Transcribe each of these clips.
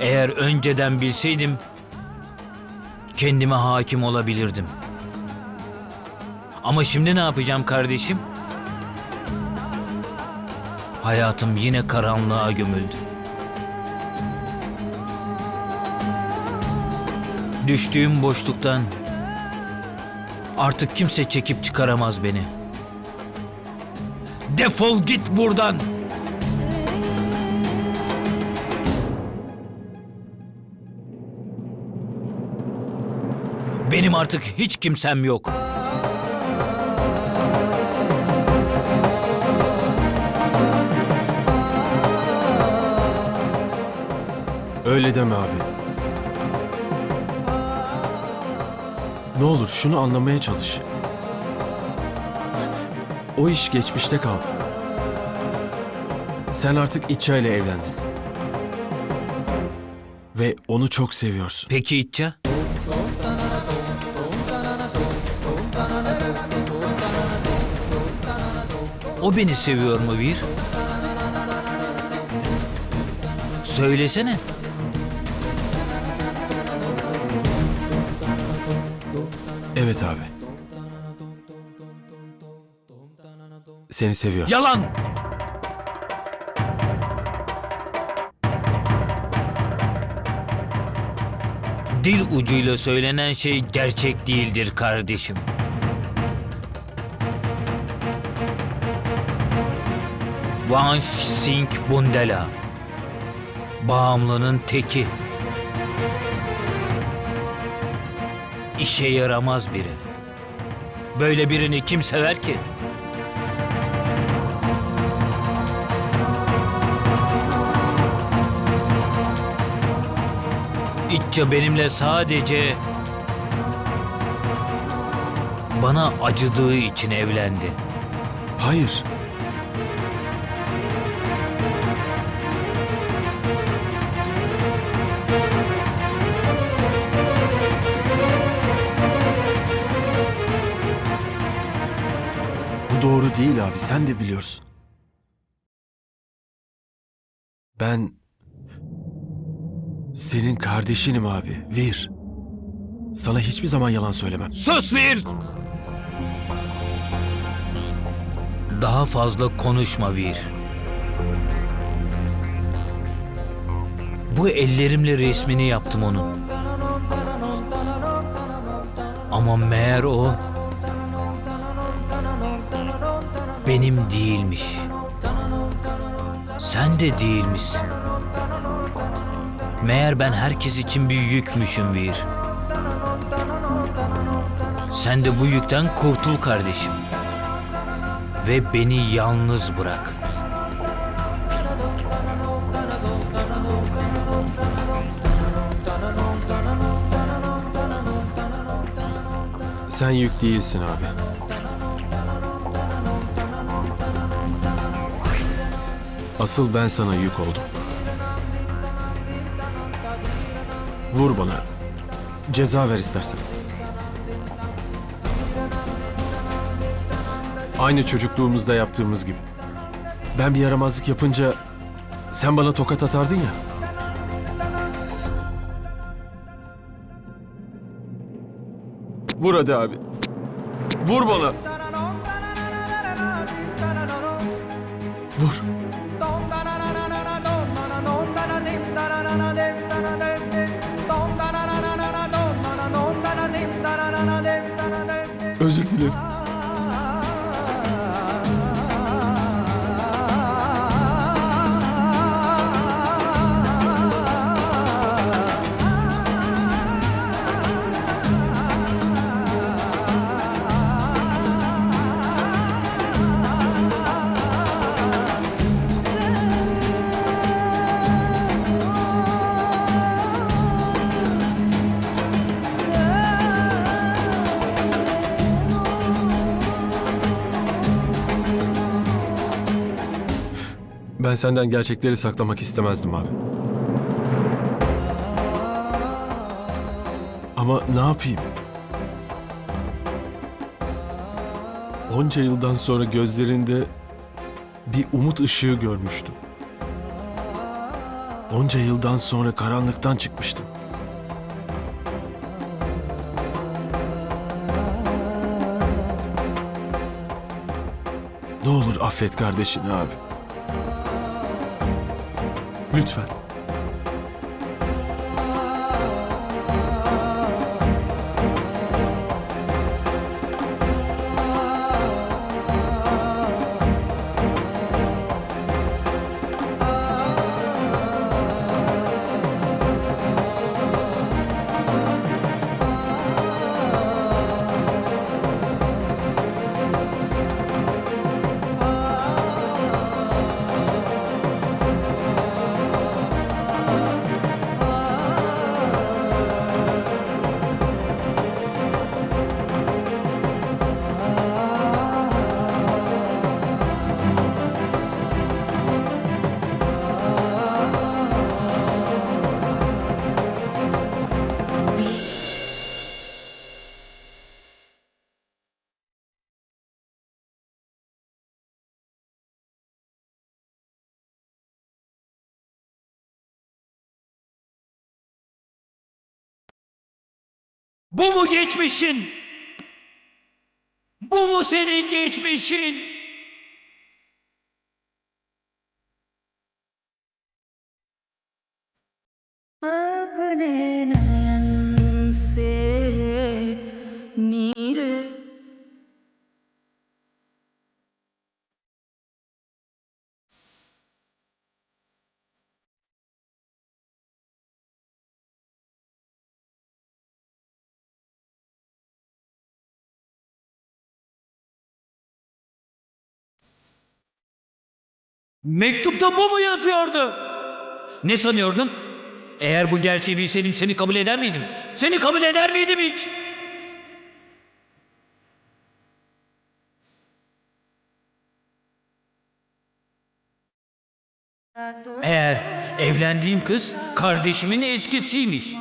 Eğer önceden bilseydim kendime hakim olabilirdim. Ama şimdi ne yapacağım kardeşim? Hayatım yine karanlığa gömüldü. Düştüğüm boşluktan artık kimse çekip çıkaramaz beni. Defol git buradan. Benim artık hiç kimsem yok. Öyle deme abi. Ne olur şunu anlamaya çalış. O iş geçmişte kaldı. Sen artık İtça ile evlendin. Ve onu çok seviyorsun. Peki İtça? O beni seviyor mu Vir? Söylesene. Evet abi. Seni seviyor. Yalan! Dil ucuyla söylenen şey gerçek değildir kardeşim. Vansh Singh Bundela. Bağımlının teki. İşe yaramaz biri. Böyle birini kim sever ki? İtça benimle sadece bana acıdığı için evlendi. Hayır. Doğru değil abi. Sen de biliyorsun. Ben senin kardeşinim abi. Vir. Sana hiçbir zaman yalan söylemem. Sus Vir! Daha fazla konuşma Vir. Bu ellerimle resmini yaptım onun. Ama meğer o benim değilmiş. Sen de değilmişsin. Meğer ben herkes için bir yükmüşüm Vir. Sen de bu yükten kurtul kardeşim. Ve beni yalnız bırak. Sen yük değilsin abi. Asıl ben sana yük oldum. Vur bana. Ceza ver istersen. Aynı çocukluğumuzda yaptığımız gibi. Ben bir yaramazlık yapınca sen bana tokat atardın ya. Vur hadi abi. Vur bana. Ben senden gerçekleri saklamak istemezdim abi. Ama ne yapayım? Onca yıldan sonra gözlerinde bir umut ışığı görmüştüm. Onca yıldan sonra karanlıktan çıkmıştım. Ne olur affet kardeşini abi. Lütfen. Bu mu geçmişin? Bu mu senin geçmişin? Mektupta bu mu yazıyordu? Ne sanıyordun? Eğer bu gerçeği bilseydim seni kabul eder miydim? Seni kabul eder miydim hiç? Eğer evlendiğim kız kardeşimin eskisiymiş.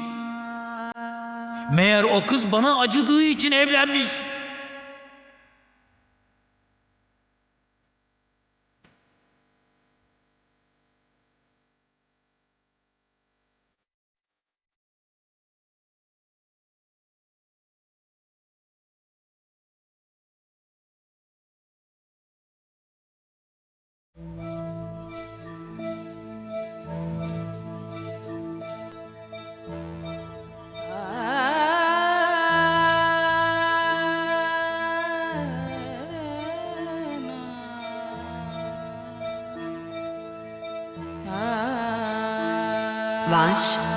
Meğer o kız bana acıdığı için evlenmiş. Vanş,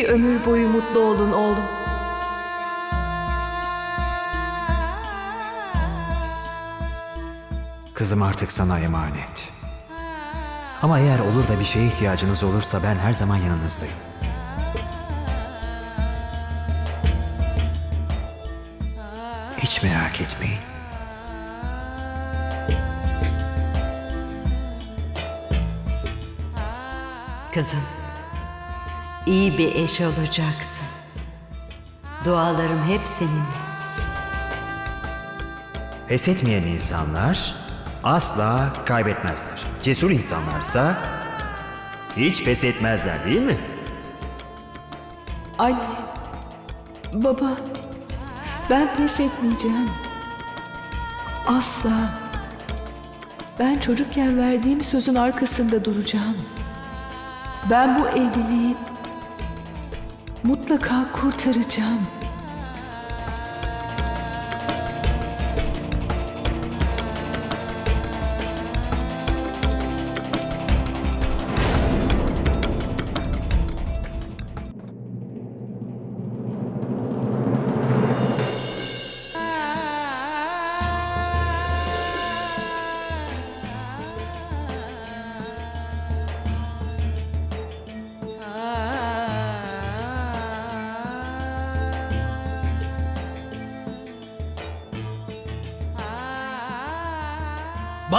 bir ömür boyu mutlu olun oğlum. Kızım artık sana emanet. Ama eğer olur da bir şeye ihtiyacınız olursa ben her zaman yanınızdayım. Hiç merak etmeyin. Kızım, iyi bir eş olacaksın. Dualarım hep seninle. Pes etmeyen insanlar asla kaybetmezler. Cesur insanlarsa hiç pes etmezler değil mi? Anne, baba, ben pes etmeyeceğim. Asla. Ben çocukken verdiğim sözün arkasında duracağım. Ben bu evliliği mutlaka kurtaracağım.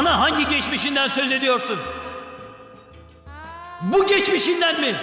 Bana hangi geçmişinden söz ediyorsun? Bu geçmişinden mi?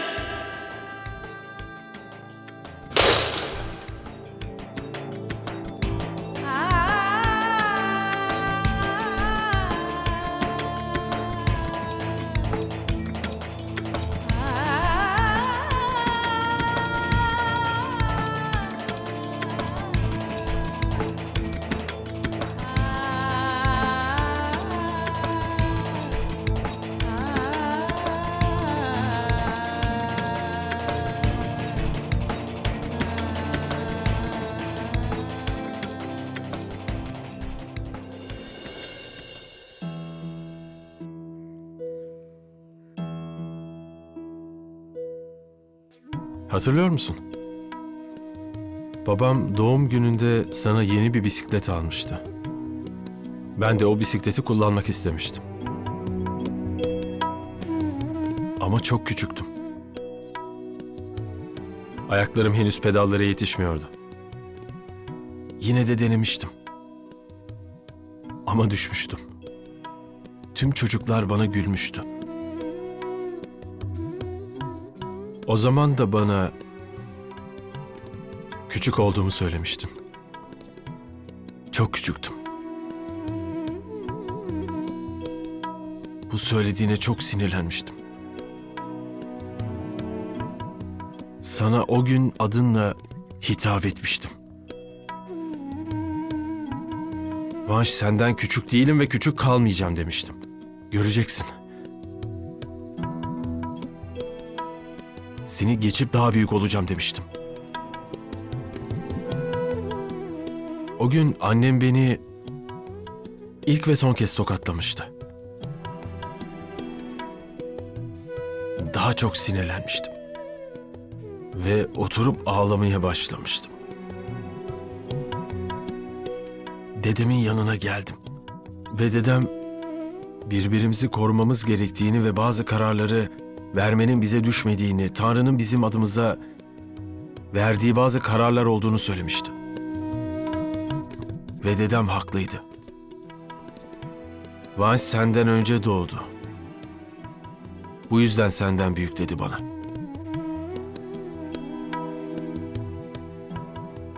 Hatırlıyor musun? Babam doğum gününde sana yeni bir bisiklet almıştı. Ben de o bisikleti kullanmak istemiştim. Ama çok küçüktüm. Ayaklarım henüz pedallara yetişmiyordu. Yine de denemiştim. Ama düşmüştüm. Tüm çocuklar bana gülmüştü. O zaman da bana küçük olduğumu söylemiştin. Çok küçüktüm. Bu söylediğine çok sinirlenmiştim. Sana o gün adınla hitap etmiştim. Vanş senden küçük değilim ve küçük kalmayacağım demiştim. Göreceksin. Seni geçip daha büyük olacağım demiştim. O gün annem beni ilk ve son kez tokatlamıştı. Daha çok sinirlenmiştim. Ve oturup ağlamaya başlamıştım. Dedemin yanına geldim. Ve dedem birbirimizi korumamız gerektiğini ve bazı kararları vermenin bize düşmediğini, Tanrı'nın bizim adımıza verdiği bazı kararlar olduğunu söylemişti. Ve dedem haklıydı. Vans senden önce doğdu. Bu yüzden senden büyük dedi bana.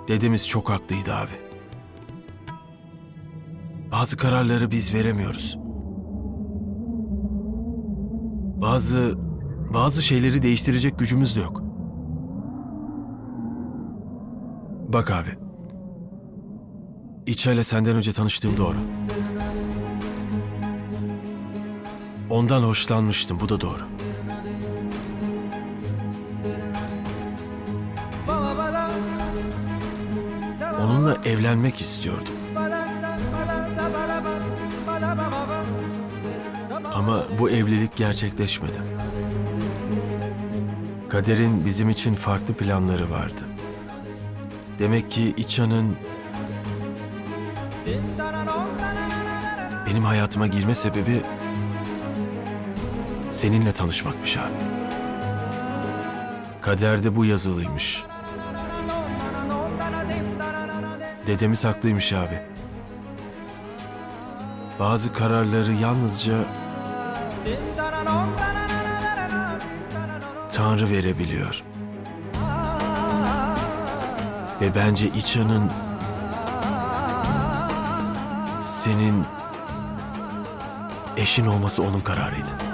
Dedemiz çok haklıydı abi. Bazı kararları biz veremiyoruz. Bazı bazı şeyleri değiştirecek gücümüz de yok. Bak abi. İça ile senden önce tanıştığım doğru. Ondan hoşlanmıştım, bu da doğru. Onunla evlenmek istiyordum. Ama bu evlilik gerçekleşmedi. Kaderin bizim için farklı planları vardı. Demek ki İçan'ın benim hayatıma girme sebebi seninle tanışmakmış abi. Kaderde bu yazılıymış. Dedemiz haklıymış abi. Bazı kararları yalnızca Tanrı verebiliyor. Ve bence İçan'ın senin eşin olması onun kararıydı.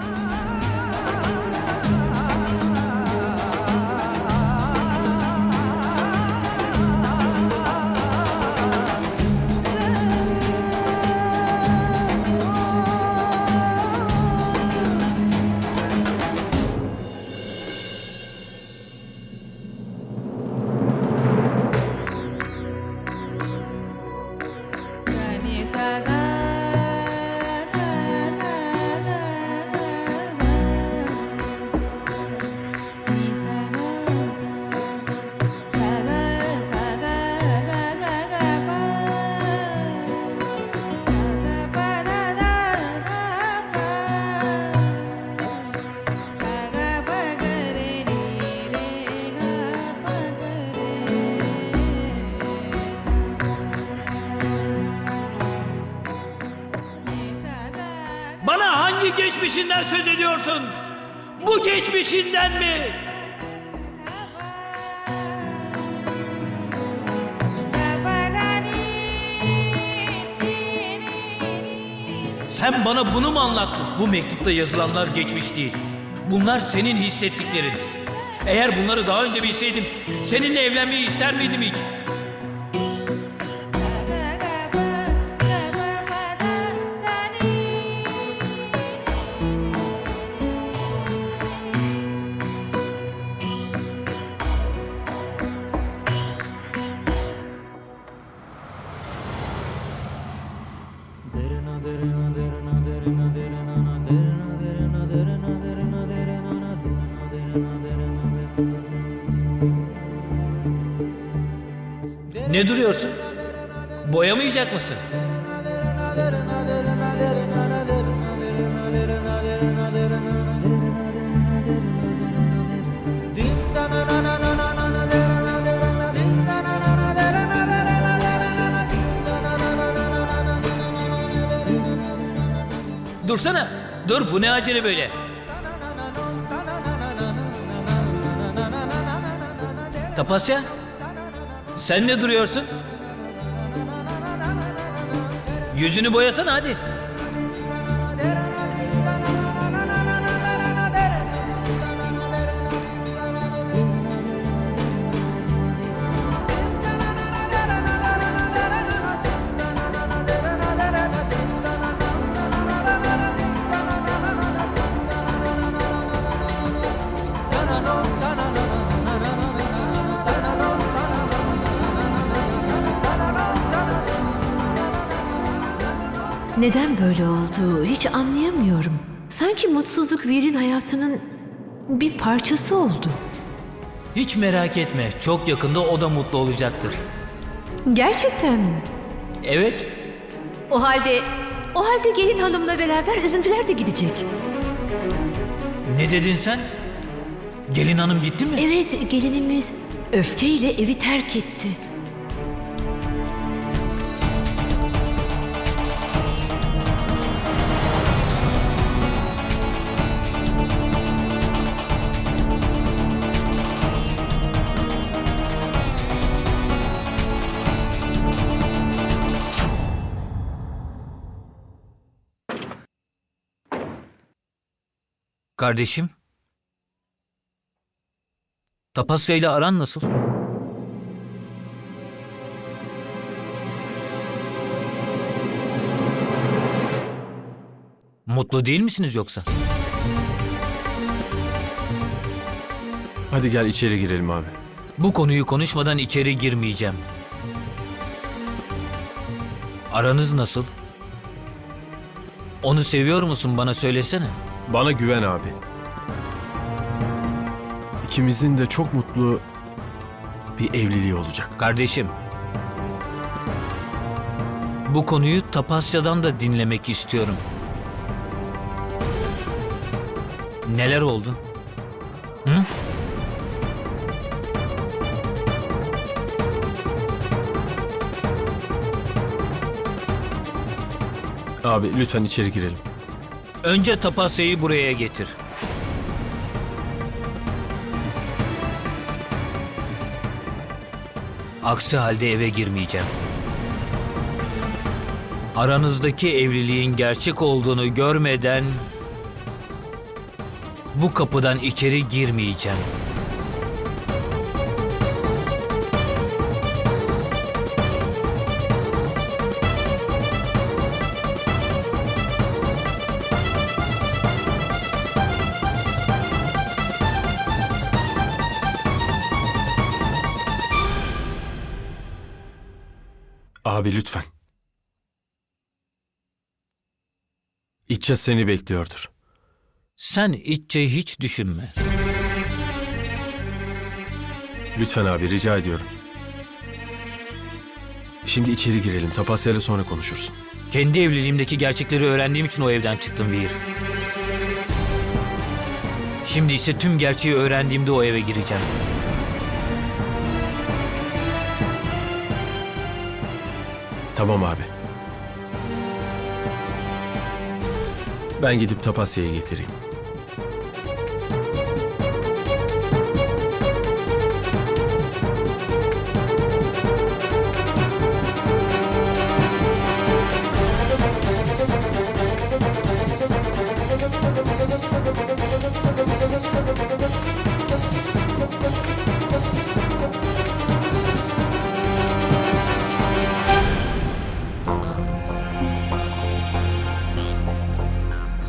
Geçmişinden söz ediyorsun? Bu geçmişinden mi? Sen bana bunu mu anlattın? Bu mektupta yazılanlar geçmiş değil. Bunlar senin hissettiklerin. Eğer bunları daha önce bilseydim seninle evlenmeyi ister miydim hiç? Ne duruyorsun? Boyamayacak mısın? Dursana. Dur bu ne acele böyle? Tapasya? Sen ne duruyorsun? Yüzünü boyasana hadi. Neden böyle oldu hiç anlayamıyorum. Sanki mutsuzluk Vir'in hayatının bir parçası oldu. Hiç merak etme. Çok yakında o da mutlu olacaktır. Gerçekten mi? Evet. O halde, o halde gelin hanımla beraber üzüntüler de gidecek. Ne dedin sen? Gelin hanım gitti mi? Evet, gelinimiz öfkeyle evi terk etti. Kardeşim. Tapasya ile aran nasıl? Mutlu değil misiniz yoksa? Hadi gel içeri girelim abi. Bu konuyu konuşmadan içeri girmeyeceğim. Aranız nasıl? Onu seviyor musun bana söylesene. Bana güven abi. İkimizin de çok mutlu bir evliliği olacak. Kardeşim. Bu konuyu Tapasya'dan da dinlemek istiyorum. Neler oldu? Hı? Abi lütfen içeri girelim. Önce Tapasya'yı buraya getir. Aksi halde eve girmeyeceğim. Aranızdaki evliliğin gerçek olduğunu görmeden bu kapıdan içeri girmeyeceğim. Abi lütfen. İçe seni bekliyordur. Sen İtçe'yi hiç düşünme. Lütfen abi rica ediyorum. Şimdi içeri girelim. Tapasya ile sonra konuşursun. Kendi evliliğimdeki gerçekleri öğrendiğim için o evden çıktım Vir. Şimdi ise tüm gerçeği öğrendiğimde o eve gireceğim. Tamam abi. Ben gidip Tapasya'yı getireyim.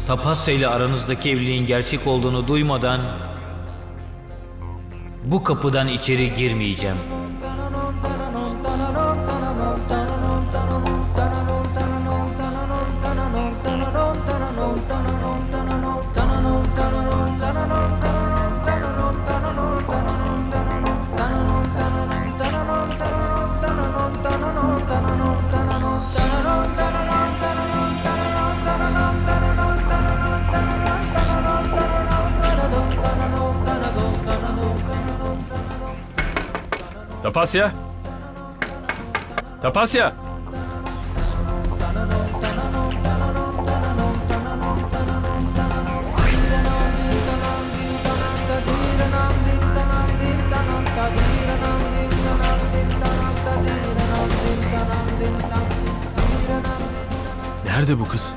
Tapasya ile aranızdaki evliliğin gerçek olduğunu duymadan bu kapıdan içeri girmeyeceğim. Tapasya! Tapasya! Nerede bu kız?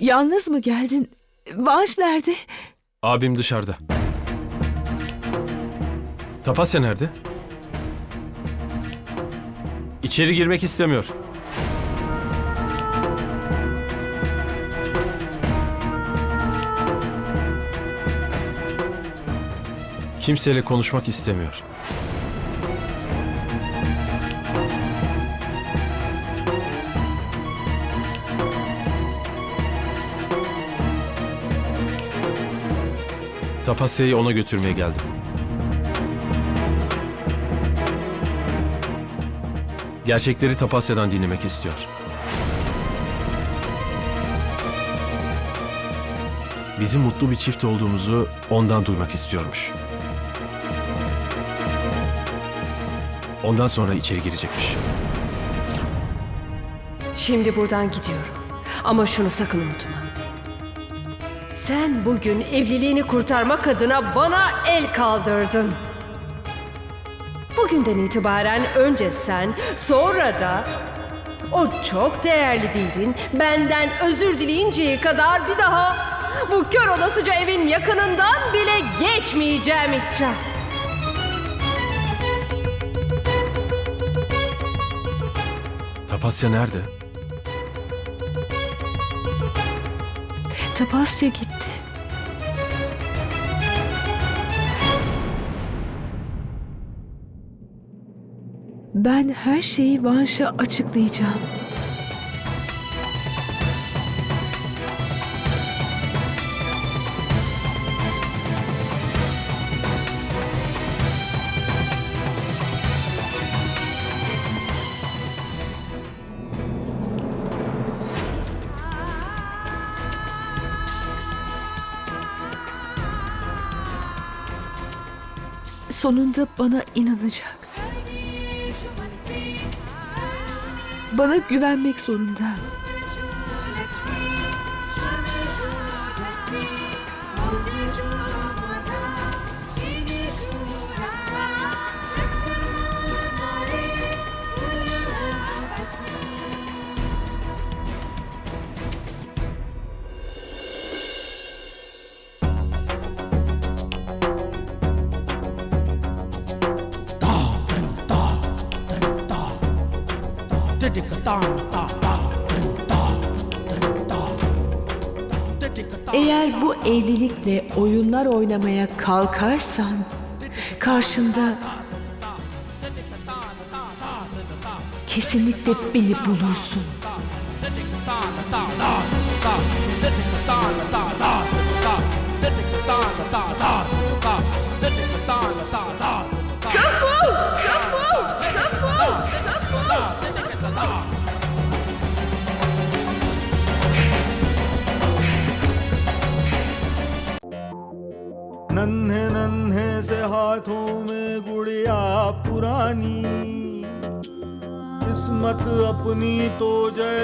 Yalnız mı geldin? Vanş nerede? Abim dışarıda. Tapasya nerede? İçeri girmek istemiyor. Kimseyle konuşmak istemiyor. Tapasya'yı ona götürmeye geldim. Gerçekleri Tapasya'dan dinlemek istiyor. Bizim mutlu bir çift olduğumuzu ondan duymak istiyormuş. Ondan sonra içeri girecekmiş. Şimdi buradan gidiyorum. Ama şunu sakın unutma. Sen bugün evliliğini kurtarmak adına bana el kaldırdın. Bugünden itibaren önce sen, sonra da o çok değerli birin benden özür dileyinceye kadar bir daha bu kör olasıca evin yakınından bile geçmeyeceğim İtça. Tapasya nerede? Tapasya gitti. Ben her şeyi Vanş'a açıklayacağım. Sonunda bana inanacak. Bana güvenmek zorunda. Eğer bu evlilikle oyunlar oynamaya kalkarsan karşında kesinlikle beni bulursun. अपनी तो जैसे